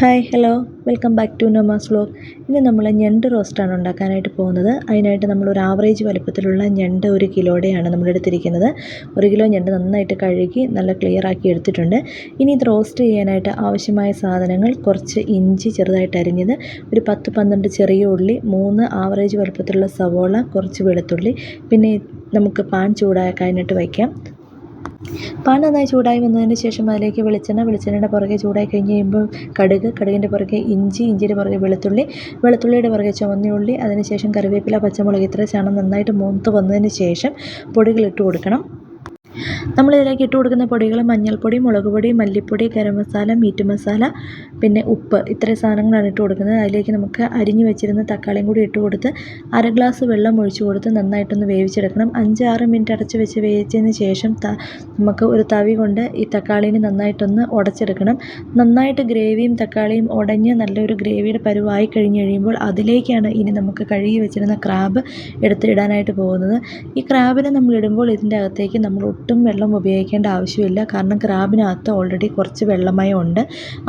Hi hello. Welcome back to Noma's vlog. ഇന്ന് നമ്മൾ ഞണ്ട് റോസ്റ്റാണ് ഉണ്ടാക്കാനായിട്ട് പോകുന്നത്. അതിനായിട്ട് നമ്മൾ ഒരു ആവറേജ് വലുപ്പത്തിലുള്ള ഞണ്ട് ഒരു കിലോടെയാണ് നമ്മൾ എടുത്തിരിക്കുന്നത്. ഒരു കിലോ ഞണ്ട് നന്നായിട്ട് കഴുകി നല്ല ക്ലിയർ ആക്കി എടുത്തിട്ടുണ്ട്. ഇനി ഇത് റോസ്റ്റ് ചെയ്യാനായിട്ട് ആവശ്യമായ സാധനങ്ങൾ കുറച്ച് ഇഞ്ചി ചെറുതായിട്ട് അരിഞ്ഞത് ഒരു പത്ത് പന്ത്രണ്ട് ചെറിയ ഉള്ളി മൂന്ന് ആവറേജ് വലുപ്പത്തിലുള്ള സവോള കുറച്ച് വെളുത്തുള്ളി. പിന്നെ നമുക്ക് പാൻ ചൂടാക്കാനായിട്ട് വയ്ക്കാം. പാൻ നന്നായി ചൂടായി വന്നതിന് ശേഷം അതിലേക്ക് വെളിച്ചെണ്ണ വെളിച്ചെണ്ണയുടെ പുറകെ ചൂടായി കഴിഞ്ഞ് കഴിയുമ്പോൾ കടുക് കടുകിന്റെ പുറകെ ഇഞ്ചി ഇഞ്ചിയുടെ പുറകെ വെളുത്തുള്ളി വെളുത്തുള്ളിയുടെ പുറകെ ചുവന്നുള്ളി അതിനുശേഷം കറിവേപ്പില പച്ചമുളക് ഇത്ര ചാണം നന്നായിട്ട് മൂത്ത് വന്നതിന് ശേഷം പൊടികൾ ഇട്ട് കൊടുക്കണം നമ്മളിതിലേക്ക് ഇട്ട് കൊടുക്കുന്ന പൊടികൾ മഞ്ഞൾപ്പൊടി മുളക് പൊടി മല്ലിപ്പൊടി ഗരം മസാല മീറ്റ് മസാല പിന്നെ ഉപ്പ്. ഇത്രയും സാധനങ്ങളാണ് ഇട്ട് കൊടുക്കുന്നത്. അതിലേക്ക് നമുക്ക് അരിഞ്ഞു വെച്ചിരുന്ന തക്കാളിയും കൂടി ഇട്ട് കൊടുത്ത് അര ഗ്ലാസ് വെള്ളം ഒഴിച്ചു കൊടുത്ത് നന്നായിട്ടൊന്ന് വേവിച്ചെടുക്കണം. അഞ്ച് ആറ് മിനിറ്റ് അടച്ച് വെച്ച് വേവിച്ചതിന് ശേഷം നമുക്ക് ഒരു തവി കൊണ്ട് ഈ തക്കാളീനെ നന്നായിട്ടൊന്ന് ഉടച്ചെടുക്കണം. നന്നായിട്ട് ഗ്രേവിയും തക്കാളിയും ഉടഞ്ഞ് നല്ലൊരു ഗ്രേവിയുടെ പരുവായി കഴിഞ്ഞ് കഴിയുമ്പോൾ അതിലേക്കാണ് ഇനി നമുക്ക് കഴുകി വെച്ചിരുന്ന ക്രാബ് എടുത്തിടാനായിട്ട് പോകുന്നത്. ഈ ക്രാബിനെ നമ്മൾ ഇടുമ്പോൾ ഇതിന്റെ അകത്തേക്ക് നമ്മൾ ഒട്ടും വെള്ളം ഉപയോഗിക്കേണ്ട ആവശ്യമില്ല. കാരണം ക്രാബിനകത്ത് ഓൾറെഡി കുറച്ച് വെള്ളമയം ഉണ്ട്.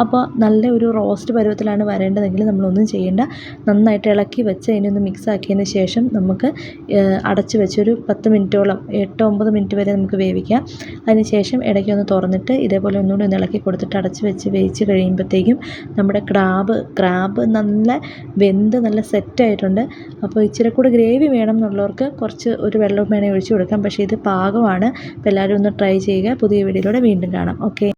അപ്പോൾ നല്ല ഒരു റോസ്റ്റ് പരുവത്തിലാണ് വരേണ്ടതെങ്കിൽ നമ്മളൊന്നും ചെയ്യേണ്ട. നന്നായിട്ട് ഇളക്കി വെച്ച് അതിനൊന്ന് മിക്സ് ആക്കിയതിന് ശേഷം നമുക്ക് അടച്ച് ഒരു പത്ത് മിനിറ്റോളം എട്ട് ഒമ്പത് മിനിറ്റ് വരെ നമുക്ക് വേവിക്കാം. അതിന് ശേഷം ഇടയ്ക്കൊന്ന് തുറന്നിട്ട് ഇതേപോലെ ഒന്നുകൂടി ഒന്ന് ഇളക്കി കൊടുത്തിട്ട് അടച്ച് വെച്ച് വേവിച്ച് കഴിയുമ്പോഴത്തേക്കും നമ്മുടെ ക്രാബ് ക്രാബ് നല്ല വെന്ത് നല്ല സെറ്റായിട്ടുണ്ട് അപ്പോൾ ഇച്ചിരി കൂടി ഗ്രേവി വേണം എന്നുള്ളവർക്ക് കുറച്ച് ഒരു വെള്ളം വേണേൽ ഒഴിച്ച് കൊടുക്കാം. പക്ഷേ ഇത് പാകമാണ്. എല്ലാവരും ഒന്ന് ട്രൈ ചെയ്യുക. പുതിയ വീഡിയോയിലൂടെ വീണ്ടും കാണാം. ഓക്കെ